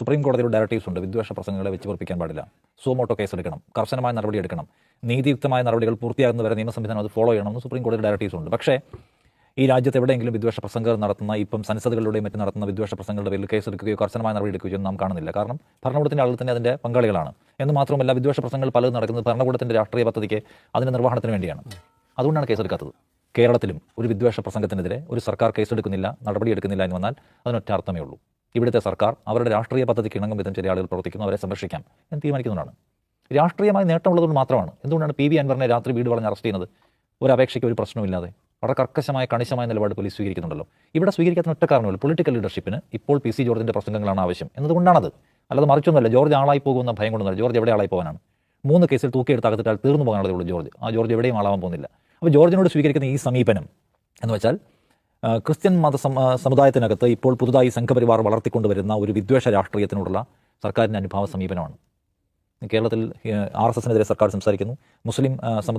Supreme കോടതിയുടെ directives ഉണ്ട്. വിദ്വേഷ പ്രസംഗങ്ങളെ വെച്ച് പൊറപ്പിക്കാൻ പാടില്ല. സുമോട്ടോ കേസ് എടുക്കണം. കർശനമായ നടപടി എടുക്കണം. നീതിയുക്തമായ നടപടികൾ പൂർത്തിയാകുന്നവരെ വരെ സംവിധാനം അത് ഫോളോ ചെയ്യണമെന്ന് സുപ്രീം കോടതി ഡയറക്റ്റീവ്സ് ഉണ്ട്. പക്ഷേ ഈ രാജ്യത്ത് എവിടെയെങ്കിലും വിദ്വേഷ പ്രസംഗങ്ങൾ നടത്തുന്ന ഇപ്പം സൻസദുകളിലൂടെയും മറ്റും നടത്തുന്ന വിദ്വേഷ പ്രസംഗങ്ങളുടെ പേരിൽ കേസെടുക്കുകയോ കർശനമായ നടപടി എടുക്കുകയോ നാം കാണുന്നില്ല. കാരണം ഭരണകൂടത്തിന്റെ ആളുകൾ തന്നെ അതിന്റെ പങ്കാളികളാണ്. എന്ന് മാത്രമല്ല വിദ്വേഷ പ്രസംഗങ്ങൾ പലതും നടക്കുന്നത് ഭരണകൂടത്തിന്റെ രാഷ്ട്രീയ പദ്ധതിക്ക് അതിന്റെ നിർവഹണത്തിന് വേണ്ടിയാണ്. അതുകൊണ്ടാണ് കേസെടുക്കാത്തത് കേരളത്തിലും ഒരു വിദ്വേഷ പ്രസംഗത്തിനെതിരെ ഒരു സർക്കാർ കേസെടുക്കുന്നില്ല നടപടിയെടുക്കുന്നില്ല എന്ന് വന്നാൽ അതിനൊറ്റ അർത്ഥമേ ഉള്ളൂ. ഇവിടുത്തെ സർക്കാർ അവരുടെ രാഷ്ട്രീയ പദ്ധതിക്ക് ഇണങ്ങും വിധം ചില ആളുകൾ പ്രവർത്തിക്കുന്നു അവരെ സംരക്ഷിക്കാം എന്ന് തീരുമാനിക്കുന്നതാണ് രാഷ്ട്രീയമായി നേട്ടമുള്ളതുകൊണ്ട് മാത്രമാണ്. എന്തുകൊണ്ടാണ് പി വി അൻവറിനെ രാത്രി വീട് വളഞ്ഞ് അറസ്റ്റ് ചെയ്യുന്നത്? ഒരു അപേക്ഷയ്ക്ക് ഒരു പ്രശ്നമില്ലാതെ വളരെ കർക്കശമായ കണിശമായ നിലപാട് പോലീസ് സ്വീകരിക്കുന്നുണ്ടല്ലോ. ഇവിടെ സ്വീകരിക്കാത്ത ഒറ്റ കാരണമില്ല പൊളിറ്റിക്കൽ ലീഡർഷിപ്പിന് ഇപ്പോൾ പി സി ജോർജിന്റെ പ്രസംഗങ്ങളാണ് ആവശ്യം. എന്നതുകൊണ്ടാണത്. അല്ലാതെ മറിച്ചൊന്നുമല്ല. ജോർജ് ആളായി പോകുന്ന ഭയം കൊണ്ടൊന്നുമല്ല ജോർജ് എവിടെ ആളായി പോകാനാണ്? മൂന്ന് കേസിൽ തൂക്കിയെടുത്ത് അകത്തിട്ടാൽ തീർന്നു പോകാനുള്ളതേ ഉള്ളൂ ജോർജ്. ആ ജോർജ് എവിടെയും ആളാവാൻ പോകുന്നില്ല. അപ്പോൾ ജോർജിനോട് സ്വീകരിക്കുന്ന ഈ സമീപനം എന്ന് വെച്ചാൽ ക്രിസ്ത്യൻ മത സമുദായത്തിനകത്ത് ഇപ്പോൾ പുതുതായി സംഘപരിവാർ വളർത്തിക്കൊണ്ടുവരുന്ന ഒരു വിദ്വേഷ രാഷ്ട്രീയത്തിനോടുള്ള സർക്കാരിന്റെ അനുഭാവ സമീപനമാണ്. കേരളത്തിൽ ആർ എസ് എസിനെതിരെ സർക്കാർ സംസാരിക്കുന്നു. മുസ്ലിം സമുദായ